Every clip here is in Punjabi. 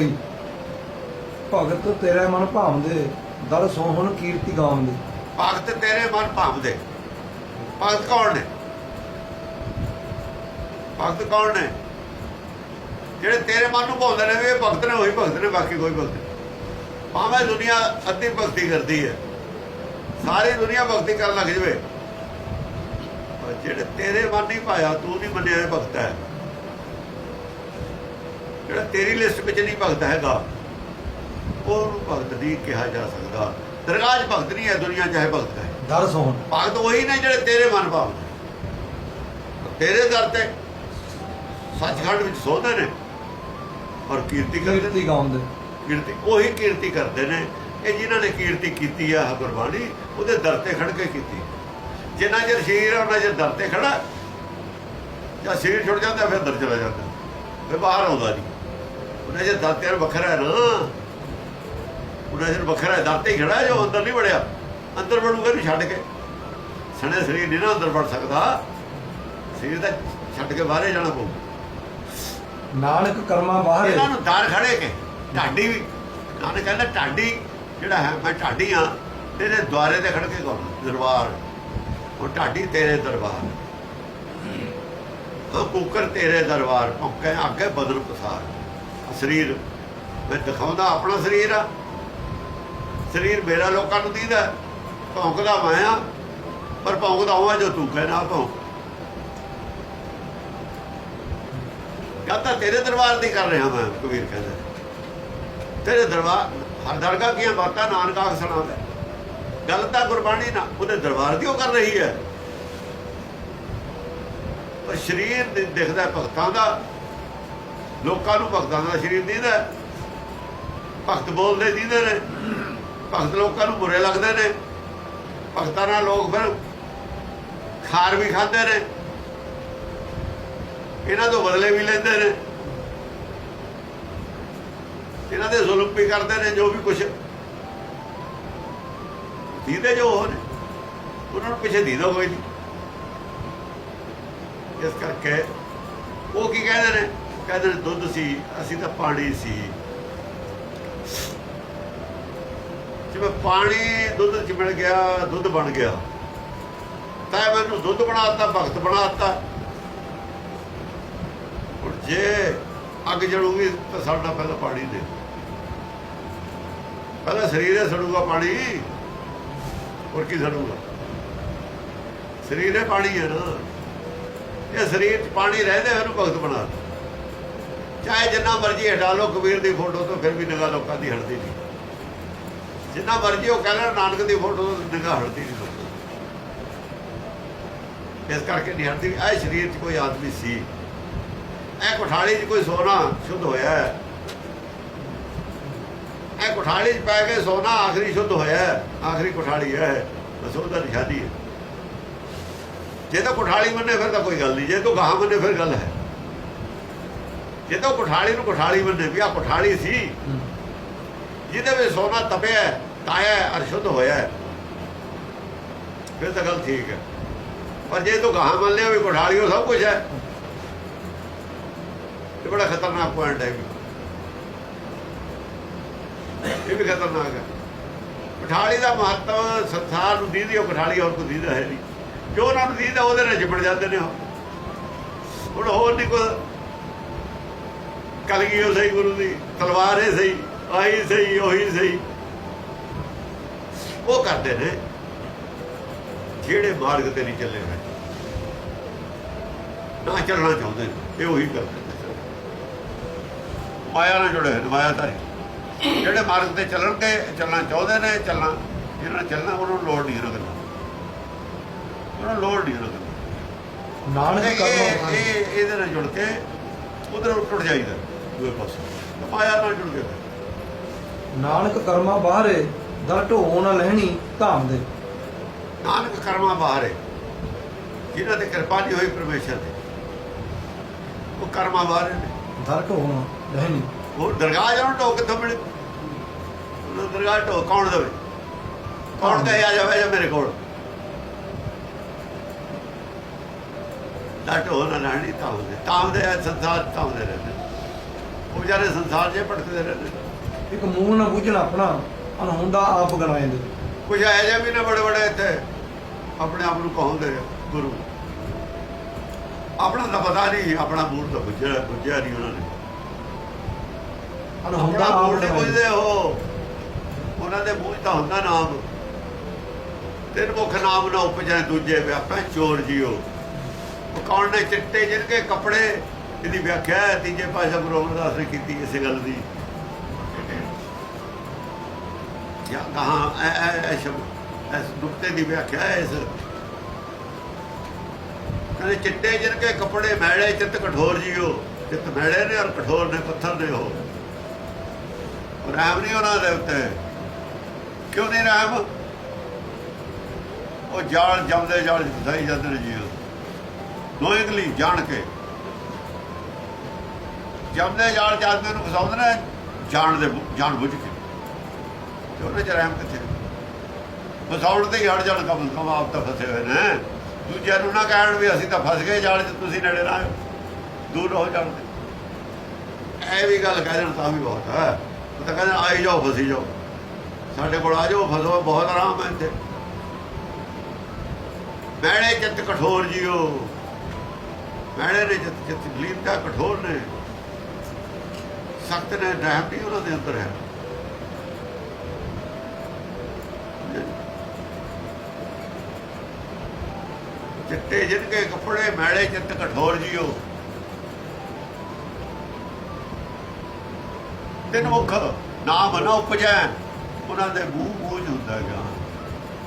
ਪੌੜੀ ਭਗਤ ਤੇਰੇ ਮਨ ਭਾਵਦੇ ਦਰ ਸੋਹਣ ਕੀਰਤੀ ਗਾਉਂਦੇ। ਭਗਤ ਤੇਰੇ ਮਨ ਭਾਵਦੇ ਭਗਤ ਕੌਣ ਨੇ? ਭਗਤ ਕੌਣ ਨੇ? ਜਿਹੜੇ ਤੇਰੇ ਮਨ ਨੂੰ ਭਾਉਂਦੇ ਨੇ ਵੀ ਭਗਤ ਨੇ, ਉਹੀ ਭਗਤ ਨੇ, ਬਾਕੀ ਕੋਈ ਭਗਤ ਨਹੀਂ। ਭਾਵੇਂ ਦੁਨੀਆ ਅੱਧੀ ਭਗਤੀ ਕਰਦੀ ਹੈ, ਸਾਰੀ ਦੁਨੀਆ ਭਗਤੀ ਕਰਨ ਲੱਗ ਜਵੇ। ਜਿਹੜੇ ਤੇਰੇ ਮਨ ਨਹੀਂ ਪਾਇਆ ਤੂੰ ਨਹੀਂ ਮੰਨਿਆ ਇਹ ਭਗਤ ਹੈ। ਜਿਹੜਾ ਤੇਰੀ ਲਿਸਟ ਵਿੱਚ ਨਹੀਂ ਭਗਤ ਹੈਗਾ ਉਹ ਭਗਤ ਨਹੀਂ ਕਿਹਾ ਜਾ ਸਕਦਾ। ਦਰਗਾਹ ਭਗਤ ਨਹੀਂ ਹੈ ਦੁਨੀਆ ਚਾਹੇ ਭਗਤ ਹੈ। ਦਰ ਸੋਹਣ ਭਗਤ ਉਹੀ ਨੇ ਜਿਹੜੇ ਤੇਰੇ ਮਨ ਭਾਵਦੇ ਤੇਰੇ ਦਰ ਤੇ ਸੱਚਖੰਡ ਵਿੱਚ ਸੋਧਦੇ ਨੇ ਔਰ ਕੀਰਤੀ ਕਰਦੇ ਗਾਉਂਦੇ। ਕੀਰਤੀ ਉਹੀ ਕੀਰਤੀ ਕਰਦੇ ਨੇ। ਇਹ ਜਿਨ੍ਹਾਂ ਨੇ ਕੀਰਤੀ ਕੀਤੀ ਆ ਗੁਰਬਾਣੀ ਉਹਦੇ ਦਰ ਤੇ ਖੜ ਕੇ ਕੀਤੀ। ਜਿੰਨਾ ਚਿਰ ਸ਼ਰੀਰ ਆ ਉਹਨਾਂ ਚਿਰ ਦਰ ਤੇ ਖੜਾ ਜਾਂ ਸ਼ਰੀਰ ਛੁੱਟ ਜਾਂਦਾ ਫਿਰ ਦਰ ਚਲਾ ਜਾਂਦਾ। ਫਿਰ ਬਾਹਰ ਆਉਂਦਾ ਨਹੀਂ। ਉਹਨਾਂ ਦਰ ਤੇ ਵੱਖਰਾ ਹੈ ਨਾ। ਉਹਨਾਂ ਚਿਰ ਵੱਖਰਾ ਹੈ। ਦਰ ਤੇ ਹੀ ਖੜਾ ਜੋ ਅੰਦਰ ਨਹੀਂ ਵੜਿਆ। ਅੰਦਰ ਵੜੂਗਾ ਨੂੰ ਛੱਡ ਕੇ। ਸਣੇ ਸਰੀਰ ਨਹੀਂ ਨਾ ਅੰਦਰ ਵੜ ਸਕਦਾ। ਸਰੀਰ ਦਾ ਛੱਡ ਕੇ ਬਾਹਰੇ ਜਾਣਾ ਪਊ। ਨਾਨਕ ਕਰਮਾਂ ਬਾਹਰੇ ਇਹਨਾਂ ਨੂੰ ਦਰ ਖੜੇ ਕੇ। ਢਾਡੀ ਵੀ। ਨਾਨਕ ਕਹਿੰਦਾ ਢਾਡੀ ਜਿਹੜਾ ਹੈ ਮੈਂ ਢਾਡੀ ਆ ਤੇਰੇ ਦੁਆਰੇ ਤੇ ਖੜ ਕੇ ਕੌਣ? ਦਰਬਾਰ। ਉਹ ਢਾਡੀ ਤੇਰੇ ਦਰਬਾਰ। ਉਹ ਕੁੱਕਰ ਤੇਰੇ ਦਰਬਾਰ। ਭੌਂਕੇ ਅੱਗੇ ਬਦਲ ਪਸਾਰ। ਸਰੀਰ। ਮੈਂ ਦਿਖਾਉਂਦਾ ਆਪਣਾ ਸਰੀਰ ਆ। ਸਰੀਰ ਮੇਰਾ ਲੋਕਾਂ ਨੂੰ ਦੀਦਾ ਭੌਂਕਦਾ ਮੈਂ ਆ, ਪਰ ਭੌਂਕਦਾ ਹੋਵਾ ਜੋ ਤੂੰ ਕਹਿਣਾ ਭੌਂਕ। ਕਹਤਾ ਤੇਰੇ ਦਰਬਾਰ ਦੀ ਕਰ ਰਿਹਾ ਮੈਂ, ਕਬੀਰ ਕਹਿੰਦਾ। ਤੇਰੇ ਦਰਬਾਰ, ਹਰ ਦਰਗਾਹ ਕੀਆਂ ਬਾਤਾਂ ਨਾਨਕ ਆਖ ਸੁਣਾਉਂਦਾ ਗੱਲ ਤਾਂ ਗੁਰਬਾਣੀ ਨਾ ਉਹਦੇ ਦਰਬਾਰ ਦੀ ਉਹ ਕਰ ਰਹੀ ਹੈ। ਪਰ ਸਰੀਰ ਦਿ- ਦਿਖਦਾ ਭਗਤਾਂ ਦਾ। ਲੋਕਾਂ ਨੂੰ ਭਗਤਾਂ ਦਾ ਸਰੀਰ ਦੀਦਾ ਭਗਤ ਬੋਲਦੇ ਦੀਦੇ ਨੇ। ਭਗਤ ਲੋਕਾਂ ਨੂੰ ਬੁਰੇ ਲੱਗਦੇ ਨੇ। ਭਗਤਾਂ ਨਾਲ ਲੋਕ ਫਿਰ ਖਾਰ ਵੀ ਖਾਂਦੇ ਨੇ। ਇਹਨਾਂ ਤੋਂ ਬਦਲੇ ਵੀ ਲੈਂਦੇ ਨੇ। ਇਹਨਾਂ ਦੇ ਜ਼ੁਲਮ ਵੀ ਕਰਦੇ ਨੇ, ਜੋ ਵੀ ਕੁਛ ਦੀਦੇ ਜੋ ਹੋ ਨੇ। ਉਹਨਾਂ ਨੂੰ ਪਿੱਛੇ ਦੀਦਾ ਕੋਈ ਨਹੀਂ ਇਸ ਕਰਕੇ ਉਹ ਕੀ ਕਹਿੰਦੇ ਨੇ? ਕਹਿੰਦੇ ਦੁੱਧ ਸੀ, ਅਸੀਂ ਤਾਂ ਪਾਣੀ ਸੀ। ਜਿਵੇਂ ਪਾਣੀ ਦੁੱਧ ਚ ਮਿਲ ਗਿਆ, ਦੁੱਧ ਬਣ ਗਿਆ। ਤਾਂ ਮੈਨੂੰ ਦੁੱਧ ਬਣਾਤਾ, ਭਗਤ ਬਣਾਤਾ। ਹੁਣ ਜੇ ਅੱਗ ਜਲੂਗੀ, ਤਾਂ ਸਾਡਾ ਪਹਿਲਾਂ ਪਾਣੀ ਦੇ। ਪਹਿਲਾਂ ਸਰੀਰ ਸੜੂਗਾ ਪਾਣੀ। ਹੋਰ ਕੀ ਸੜੂਗਾ? ਸਰੀਰ ਹੈ ਪਾਣੀ ਹੈ ਨਾ। ਇਹ ਸਰੀਰ 'ਚ ਪਾਣੀ ਰਹਿੰਦੇ ਉਹਨੂੰ ਭਗਤ ਬਣਾ ਦਿਓ। ਚਾਹੇ ਜਿੰਨਾ ਮਰਜ਼ੀ ਹਟਾ ਲਓ, ਕਬੀਰ ਦੀ ਫੋਟੋ ਤੋਂ ਫਿਰ ਵੀ ਨਿਗਾਹ ਲੋਕਾਂ ਦੀ ਹਟਦੀ ਨਹੀਂ। ਜਿੰਨਾ ਮਰਜ਼ੀ ਉਹ ਕਹਿ ਲੈਣ, ਨਾਨਕ ਦੀ ਫੋਟੋ ਤੋਂ ਨਿਗਾਹ ਹਟਦੀ ਨਹੀਂ ਇਸ ਕਰਕੇ ਨਹੀਂ ਹਟਦੀ। ਇਹ ਸਰੀਰ 'ਚ ਕੋਈ ਆਦਮੀ ਸੀ। ਇਹ ਕੋਠਾਲੀ 'ਚ ਕੋਈ ਸੋਨਾ ਸ਼ੁੱਧ ਹੋਇਆ ਹੈ। ਇਹ ਕੋਠਾਲੀ 'ਚ ਪੈ ਕੇ ਸੋਨਾ ਆਖਰੀ ਸ਼ੁੱਧ ਹੋਇਆ ਹੈ। ਆਖਰੀ ਕੋਠਾਲੀ ਹੈ। ਬਸ ਉਹਦਾ ਨਿਸ਼ਾਨੀ ਹੈ। ਜੇ ਤਾਂ ਕੋਠਾਲੀ ਮੰਨੇ, ਫਿਰ ਤਾਂ ਕੋਈ ਗੱਲ ਨਹੀਂ। ਜੇ ਤੂੰ ਗਾਹ ਮੰਨੇ, ਫਿਰ ਗੱਲ ਹੈ। ਜੇ ਤਾਂ ਕੋਠਾਲੀ ਨੂੰ ਕੋਠਾਲੀ ਮੰਨੇ ਵੀ ਆ ਕੋਠਾਲੀ ਸੀ। ਜਿਹਦੇ ਵਿੱਚ ਸੋਨਾ ਤਪਿਆ ਤਾਇਆ ਹੈ, ਹੋਇਆ ਹੈ। ਫਿਰ ਤਾਂ ਗੱਲ ਠੀਕ ਹੈ। ਪਰ ਜੇ ਤੂੰ ਗਾਹ ਮੰਨ ਲਿਆ ਵੀ ਕੋਠਾਲੀ ਸਭ ਕੁਝ ਹੈ ਇਹ ਬੜਾ ਖਤਰਨਾਕ ਪੁਆਇੰਟ ਹੈ ਵੀ। ਇਹ ਵੀ ਖਤਰਨਾਕ ਹੈ। ਕੋਠਾਲੀ ਦਾ ਮਹੱਤਵ ਸੰਸਾਰ ਨੂੰ ਦੀਦੀ ਉਹ ਕੋਠਾਲੀ ਹੋਰ ਕੋਈ ਦੀਦਾ ਹੈ ਨਹੀਂ। ਜੋ ਉਹਨਾਂ ਨੂੰ ਦੀਦਾ ਉਹਦੇ ਨਾਲ ਜਿਪੜ ਜਾਂਦੇ ਨੇ ਉਹ। ਹੁਣ ਹੋਰ ਨਹੀਂ ਕੋਈ ਕਲਗੀ ਉਹ ਸਹੀ ਗੁਰੂ ਦੀ ਤਲਵਾਰ ਹੈ ਸਹੀ ਆਈ ਸਹੀ ਉਹੀ ਸਹੀ। ਉਹ ਕਰਦੇ ਨੇ ਜਿਹੜੇ ਮਾਰਗ ਤੇ ਨਹੀਂ ਚੱਲੇ ਹੋਏ। ਨਾ ਚੱਲਣਾ ਚਾਹੁੰਦੇ ਨੇ ਇਹ ਉਹੀ ਕਰਦੇ ਨੇ। ਮਾਇਆ ਨਾਲ ਜੁੜੇ ਹੋਏ ਨੇ ਮਾਇਆਧਾਰੀ ਜਿਹੜੇ ਮਾਰਗ ਤੇ ਚੱਲਣਗੇ ਚੱਲਣਾ ਚਾਹੁੰਦੇ ਨੇ ਚੱਲਣਾ ਜਿਹਨਾਂ ਚੱਲਣਾ ਉਹਨਾਂ ਨੂੰ ਲੋੜ ਨਹੀਂ ਗੱਲਾਂ ਉਹਨਾਂ ਨੂੰ ਲੋੜ ਨਹੀਂ ਗੱਲਾਂ ਨਾਨਕ ਕਰਮਾਂ ਇਹ ਇਹਦੇ ਨਾਲ ਜੁੜ ਕੇ ਉਧਰ ਟੁੱਟ ਜਾਈਦਾ। ਦੂਏ ਪਾਸੇ। ਮਾਇਆ ਨਾਲ ਜੁੜ ਕੇ ਨਾਨਕ ਕਰਮਾਂ ਬਾਹਰੇ ਦਰ ਢੋ ਨਾ ਲਹਿਣੀ ਧਾਮ ਦੇ। ਨਾਨਕ ਕਰਮਾਂ ਬਾਹਰ ਜਿਨ੍ਹਾਂ ਤੇ ਕਿਰਪਾ ਨਹੀਂ ਹੋਈ ਪਰਮੇਸ਼ਰ ਦੀ। ਉਹ ਕਰਮਾਂ ਬਾਹਰ ਨੇ। ਦਰ ਢੋ ਨਾ ਲਹਿਣੀ। ਉਹ ਦਰਗਾਹ ਜਾਣ ਢੋ ਕਿੱਥੋਂ ਮਿਲੇ? ਦਰਗਾਹ ਢੋ ਕੌਣ ਦੇਵੇ? ਕੌਣ ਕਹੇ ਆ ਜਾਵੇ ਜਾ ਮੇਰੇ ਕੋਲ। ਢੋ ਨਾ ਲੈਣੀ ਤਾਂ ਦੇ। ਤਾਂ ਦੇ ਸੰਸਾਰ ਤਾਂ ਦੇ ਰਹਿੰਦੇ ਉਹ ਵਿਚਾਰੇ ਸੰਸਾਰ 'ਚ ਭਟਕਦੇ ਰਹਿੰਦੇ। ਇੱਕ ਮੂੰਹ ਨਾ ਬੁੱਝਣਾ ਆਪਣਾ ਅਨਹੁੰਦਾ ਆਪ ਗਣਾਏ ਦੇ ਕੁਝ ਐ ਜਿਹਾ ਵੀ ਨੇ ਬੜੇ ਬੜੇ ਇੱਥੇ ਆਪਣੇ ਆਪ ਨੂੰ ਕਹੋਂਦੇ ਗੁਰੂ। ਆਪਣਾ ਤਾਂ ਪਤਾ ਨਹੀਂ ਆਪਣਾ ਮੂਡ ਤਾਂ ਬੁੱਝਿਆ ਬੁੱਝਿਆ ਨਹੀਂ ਉਹਨਾਂ ਨੇ। ਅਨਹੁੰਦਾ ਮੂਡ ਨਹੀਂ ਬੁੱਝਦੇ ਉਹ। ਉਹਨਾਂ ਦੇ 'ਚ ਤਾਂ ਹੁੰਦਾ ਨਾਮ। ਤਿੰਨ ਮੁਖ ਨਾਮ ਨਾ ਉਪਜੈ ਦੂਜੇ ਵਿਆਪੈ ਚੋਰ ਜਿਓ ਕੌਣ ਨੇ? ਚਿੱਟੇ ਜਿਨਕੇ ਕੱਪੜੇ ਇਹਦੀ ਵਿਆਖਿਆ ਹੈ, ਤੀਜੇ ਪਾਸ਼ਾ ਗੁਰੂ ਅਮਰਦਾਸ ਨੇ ਕੀਤੀ ਇਸੇ ਗੱਲ ਦੀ। ਜਾਂ ਕਹਾ, ਐ ਸ਼ਬਦ ਇਸ ਨੁਕਤੇ ਦੀ ਵਿਆਖਿਆ ਹੈ ਇਸ। ਕਹਿੰਦੇ ਚਿੱਟੇ ਜਿਨਕੇ ਕੱਪੜੇ ਮੈਲੇ, ਚਿੱਤ ਕਠੋਰ ਜਿਓ। ਚਿੱਤ ਮੈਲੇ ਨੇ ਔਰ ਕਠੋਰ ਨੇ ਪੱਥਰ ਨੇ ਉਹ। ਰਹਿਮ ਨਹੀਂ ਉਹਨਾਂ ਦੇ ਉੱਤੇ। ਕਿਉਂ ਨਹੀਂ ਰਹਿਮ ਉਹ ਜਾਲ ਜੰਮਦੇ ਜਾਲ ਚ ਫਸਾਈ ਜਾਂਦੇ ਨੇ ਜੀ ਨੋਇੰਗਲੀ ਜਾਣ ਕੇ। ਜੰਮਦੇ ਜਾਲ ਚ ਆਦਮੀ ਨੂੰ ਫਸਾਉਂਦੇ ਨੇ, ਜਾਣ ਦੇ ਜਾਣ ਬੁੱਝ ਕੇ। ਤੇ ਉਹਨੇ ਚ ਰਹਿਮ ਕਿੱਥੇ? ਫਸਾਉਣ ਤੇ ਹੀ ਹਟ ਜਾਣ, ਕਮ ਕਮ ਤਾਂ ਫਸੇ ਹੋਏ ਨੇ। ਦੂਜਿਆਂ ਨੂੰ ਨਾ ਕਹਿਣ ਵੀ ਅਸੀਂ ਤਾਂ ਫਸ ਗਏ ਜਾਲ ਚ ਤੁਸੀਂ ਨੇੜੇ ਨਾ ਦੂਰ ਰਹੋ ਜਾਣ ਤੇ। ਇਹ ਵੀ ਗੱਲ ਕਹਿ ਦੇਣ ਤਾਂ ਵੀ ਬਹੁਤ ਹੈ। ਉਹ ਤਾਂ ਕਹਿੰਦੇ ਆਈ ਜਾਓ, ਫਸੀ ਜਾਓ। ਸਾਡੇ ਕੋਲ ਆ ਜਾਓ, ਫਸੋ, ਬਹੁਤ ਆਰਾਮ ਹੈ ਇੱਥੇ। ਮੈਣੇ ਜਿੱਤ ਕਠੋਰ ਜੀਓ। ਮੈਣੇ ਨੇ ਜਿੱਤ ਜਿੱਤ ਚਿੱਤ ਲੀਨਤਾ ਕਠੋਰ ਨੇ। ਸਖਤ ਨੇ, ਰਹਿਮ ਨਹੀਂ ਉਹਨਾਂ ਦੇ ਅੰਦਰ ਹੈ। ਚਿੱਟੇ ਜਿਨਕੇ ਕੱਪੜੇ, ਮੈਲੇ ਚਿੱਤ ਕਠੋਰ ਜੀਓ। ਤਿੰਨ ਮੁਖ ਨਾਮ ਨਾ ਉਪਜੈ, ਉਹਨਾਂ ਦੇ ਮੂੰਹ ਮੂੰਹ ਹੁੰਦਾ ਗਿਆਨ।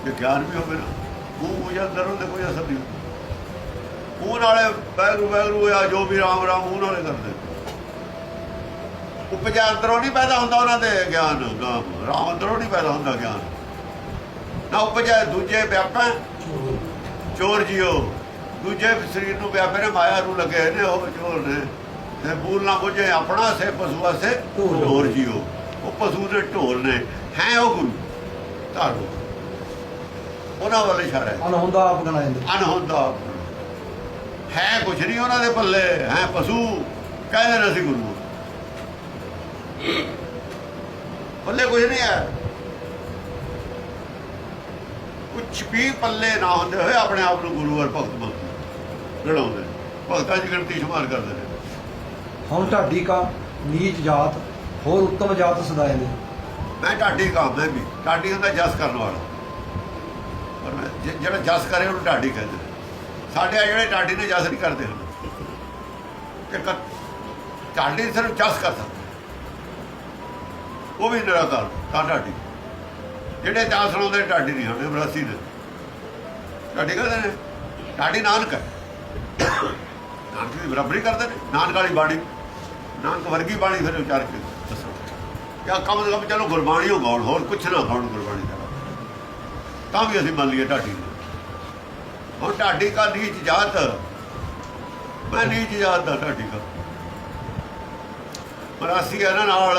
ਜੇ ਗਿਆਨ ਵੀ ਹੋਵੇ ਨਾ, ਮੂੰਹ ਮੂੰਹ ਜਾਂ ਅੰਦਰ ਉਹਦੇ ਕੋਈ ਅਸਰ ਨਹੀਂ ਮੂੰਹ ਨਾਲੇ ਬੈਗਰੂ ਬੈਗਰੂ ਆ, ਜੋ ਵੀ ਰਾਮ ਰਾਮ ਮੂੰਹ ਨਾਲੇ ਕਰਦੇ। ਉਪਜੈ ਅੰਦਰੋਂ ਨਹੀਂ ਪੈਦਾ ਹੁੰਦਾ ਉਹਨਾਂ ਦੇ ਗਿਆਨ ਰਾਮ ਅੰਦਰੋਂ ਨਹੀਂ ਪੈਦਾ ਹੁੰਦਾ ਗਿਆਨ। ਨਾ ਉਪਜੈ ਦੂਜੇ ਵਿਆਪੈ ਚੋਰ ਜਿਓ। ਦੂਜੇ ਸਰੀਰ ਨੂੰ ਵਿਆਪੇ ਨੇ ਮਾਇਆ ਨੂੰ ਲੱਗੇ ਨੇ ਉਹ ਚੋਰ ਨੇ। ਤੇ ਬੂਲ ਨਾ ਬੁਝੇ ਆਪਣਾ ਸੇ ਪਸ਼ੂਆ ਸੇ। ਢੋਰ ਜਿਓ। ਉਹ ਪਸ਼ੂ ਦੇ ਢੋਲ ਨੇ। ਹੈ ਉਹ ਗੁਰੂ? ਧਾਰੂ ਉਹਨਾਂ ਵੱਲ ਇਸ਼ਾਰਾ ਹੈ। ਅਨਹੁੰਦਾ ਆਪ ਗਣਾਏ ਦੇ ਅਨਹੁੰਦਾ ਹੈ ਕੁਛ ਨਹੀਂ ਉਹਨਾਂ ਦੇ ਪੱਲੇ ਹੈ ਪਸ਼ੂ। ਕਹਿੰਦੇ ਨੇ ਅਸੀਂ ਗੁਰੂ। ਪੱਲੇ ਕੁਛ ਨਹੀਂ ਹੈ। ਕੁਛ ਵੀ ਪੱਲੇ ਨਾ ਹੁੰਦੇ ਹੋਏ ਆਪਣੇ ਆਪ ਨੂੰ ਗੁਰੂ ਔਰ ਭਗਤ ਮੰਨਦੇ ਲੜਾਉਂਦੇ ਨੇ। ਭਗਤਾਂ ਦੀ ਗਿਣਤੀ ਸ਼ੁਮਾਰ ਕਰਦੇ ਨੇ। ਹੁਣ ਢਾਡੀ ਕਾ ਨੀਚ ਜਾਤ ਹੋਰ ਉੱਤਮ ਜਾਤ ਸਦਾਏ ਦੇ ਮੈਂ ਢਾਡੀ ਕੰਮ ਮੈਂ ਵੀ ਢਾਡੀ ਹੁੰਦਾ ਜਸ ਕਰਨ ਵਾਲਾ। ਪਰ ਮੈਂ ਜਿਹੜਾ ਜਸ ਕਰੇ ਉਹਨੂੰ ਢਾਡੀ ਕਹਿੰਦੇ ਨੇ। ਸਾਡੇ ਆ ਜਿਹੜੇ ਢਾਡੀ ਨੇ ਜਸ ਨਹੀਂ ਕਰਦੇ ਕਿ ਕ- ਢਾਡੀ ਸਿਰਫ ਜਸ ਕਰ ਸਕਦਾ ਉਹ ਵੀ ਨਿਰਾਕਾਰ ਤਾਂ ਢਾਡੀ। ਜਿਹੜੇ ਜਸ ਸੁਣਾਉਂਦੇ ਢਾਡੀ ਨਹੀਂ ਹੁੰਦੇ ਬਰਾਸੀ ਦੇ। ਢਾਡੀ ਕਹਿੰਦੇ ਨੇ? ਢਾਡੀ ਨਾਨਕ ਨਾਨਕ ਦੀ ਬਰਾਬਰੀ ਕਰਦੇ ਨੇ, ਨਾਨਕ ਵਾਲੀ ਬਾਣੀ। ਨਾਨਕ ਵਰਗੀ ਬਾਣੀ ਫਿਰ ਉਚਾਰ ਕੇ ਦੱਸੋ। ਜਾਂ ਕਮ ਸੇ ਕਮ ਚਲੋ ਗੁਰਬਾਣੀ ਹੋ ਗਾਉਣ, ਹੋਰ ਕੁਛ ਨਾ ਗਾਉਣ ਗੁਰਬਾਣੀ ਦਾ। ਤਾਂ ਵੀ ਅਸੀਂ ਮੰਨ ਲਈਏ ਢਾਡੀ ਨੂੰ। ਹੁਣ ਢਾਡੀ ਕਾ ਨੀਚ ਜਾਤ, ਮੈਂ ਨੀਚ ਜਾਤ ਦਾ ਢਾਡੀ ਕਾ। ਮਰਾਸੀ ਇਹਨਾਂ ਨਾਲ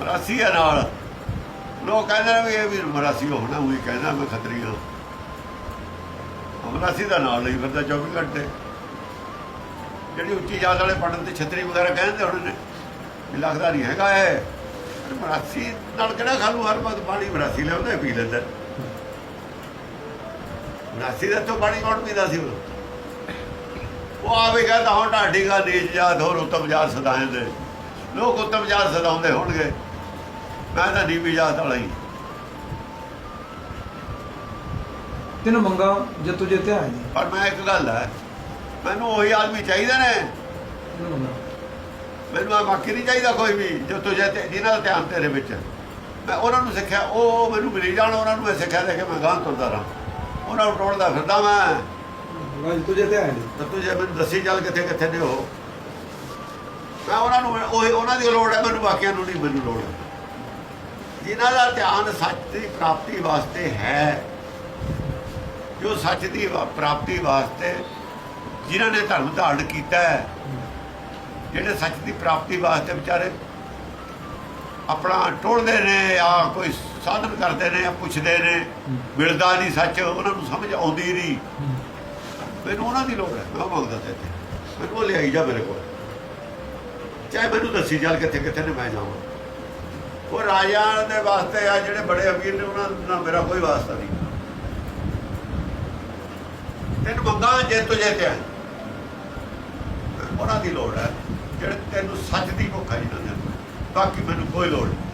ਮਰਾਸੀ ਹੈ ਨਾਲ। ਲੋਕ ਕਹਿੰਦੇ ਵੀ ਇਹ ਵੀ ਮਰਾਸੀ ਹੋਣਾ ਉਹੀ ਕਹਿੰਦਾ ਮੈਂ ਖੱਤਰੀ ਹਾਂ ਮਰਾਸੀ ਦਾ ਨਾਲ ਲਈ ਫਿਰਦਾ 24 ਘੰਟੇ। ਜਿਹੜੀ ਉੱਚੀ ਜਾਤ ਵਾਲੇ ਪੜਨ ਤੇ ਛਤਰੀ ਵਗੈਰਾ ਕਹਿੰਦੇ ਹੁਣ ਨੇ, ਵੀ ਲੱਗਦਾ ਨਹੀਂ ਹੈਗਾ ਇਹ। ਮਰਾਸੀ ਨਾਲ ਕਿਹੜਾ ਖਾਲੂ? ਹਰ ਵਕਤ ਪਾਣੀ ਮਰਾਸੀ ਲਿਆਉਂਦਾ ਪੀ ਲੈਂਦਾ। ਮਰਾਸੀ ਦਾ ਤੋਂ ਪਾਣੀ ਕੌਣ ਪੀਦਾ ਸੀ ਉਹ? ਉਹ ਆਵੇ ਕਹਿੰਦਾ, ਹੁਣ ਢਾਡੀ ਗਾ ਨੀਚ ਜਾਤ, ਹੋਰ ਉੱਤਮ ਜਾਤ ਸਦਾਏ ਦੇ। ਲੋਕ ਉੱਤਮ ਜਾਤ ਸਦਾਉਂਦੇ ਹੋਣਗੇ। ਮੈਂ ਤਾਂ ਨੀਵੀਂ ਜਾਤ ਵਾਲਾ ਹੀ। ਤਿੰਨ ਮੰਗਾ ਜੇ ਤੁਝੇ ਧਿਆਨ ਦੀ ਪਰ ਮੈਂ ਇੱਕ ਗੱਲ ਹੈ ਮੈਨੂੰ ਉਹੀ ਆਦਮੀ ਚਾਹੀਦੇ ਨੇ। ਮੈਨੂੰ ਆ ਬਾਕੀ ਨਹੀਂ ਚਾਹੀਦਾ ਕੋਈ ਵੀ ਜੋ ਤੁਝੇ ਤੇ ਜਿਨ੍ਹਾਂ ਦਾ ਧਿਆਨ ਤੇਰੇ ਵਿੱਚ। ਮੈਂ ਉਹਨਾਂ ਨੂੰ ਸਿੱਖਿਆ ਉਹ ਮੈਨੂੰ ਮਿਲੀ ਜਾਣ ਉਹਨਾਂ ਨੂੰ ਮੈਂ ਸਿੱਖਿਆ ਦੇ ਕੇ ਮੈਂ ਗਾਂ ਤੁਰਦਾ ਰਹਾਂ। ਉਹਨਾਂ ਨੂੰ ਟੋਲਦਾ ਫਿਰਦਾ ਮੈਂ। ਤੁਝੇ ਧਿਆਨ ਦੀ ਤਾਂ ਤੂੰ ਜੇ ਮੈਨੂੰ ਦੱਸੀ ਚੱਲ ਕਿੱਥੇ ਕਿੱਥੇ ਨੇ ਉਹ। ਮੈਂ ਉਹਨਾਂ ਨੂੰ, ਉਹ ਉਹਨਾਂ ਦੀ ਲੋੜ ਹੈ, ਮੈਨੂੰ ਬਾਕੀਆਂ ਨੂੰ ਨਹੀਂ, ਮੈਨੂੰ ਲੋੜ ਜਿਨ੍ਹਾਂ ਦਾ ਧਿਆਨ ਸੱਚ ਦੀ ਪ੍ਰਾਪਤੀ ਵਾਸਤੇ ਹੈ, ਜੋ ਸੱਚ ਦੀ ਪ੍ਰਾਪਤੀ ਵਾਸਤੇ ਜਿਨ੍ਹਾਂ ਨੇ ਧਰਮ ਧਾਰਨ ਕੀਤਾ ਹੈ, ਜਿਹੜੇ ਸੱਚ ਦੀ ਪ੍ਰਾਪਤੀ ਵਾਸਤੇ ਵਿਚਾਰੇ ਆਪਣਾ ਟੋਲਦੇ ਨੇ ਆ ਕੋਈ ਸਾਧਨ ਕਰਦੇ ਨੇ ਆ ਪੁੱਛਦੇ ਨੇ, ਮਿਲਦਾ ਨਹੀਂ ਸੱਚ, ਉਹਨਾਂ ਨੂੰ ਸਮਝ ਆਉਂਦੀ ਨਹੀਂ। ਮੈਨੂੰ ਉਹਨਾਂ ਦੀ ਲੋੜ ਹੈ, ਮੈਂ ਉਹ ਮੰਗਦਾ ਤੇ ਮੈਨੂੰ ਉਹ ਲਿਆਈ ਜਾ ਮੇਰੇ ਕੋਲ। ਚਾਹੇ ਮੈਨੂੰ ਦੱਸੀ ਚੱਲ ਕਿੱਥੇ ਕਿੱਥੇ ਨੇ ਮੈਂ ਜਾਵਾਂ। ਉਹ ਰਾਜਾ ਦੇ ਵਾਸਤੇ ਆ ਜਿਹੜੇ ਬੜੇ ਅਮੀਰ ਨੇ, ਉਹਨਾਂ ਨਾਲ ਮੇਰਾ ਕੋਈ ਵਾਸਤਾ ਨਹੀਂ। ਤੈਨੂੰ ਮੰਗਾ ਜੇ ਤੁਝੇ ਤੇ ਹੈ। ਉਹਨਾਂ ਦੀ ਲੋੜ ਹੈ ਜਿਹੜੇ ਤੈਨੂੰ ਸੱਚ ਦੀ ਭੁੱਖ ਹੈ ਜਿਹਨਾਂ ਦੇ। ਬਾਕੀ ਮੈਨੂੰ ਕੋਈ ਲੋੜ ਨਹੀਂ।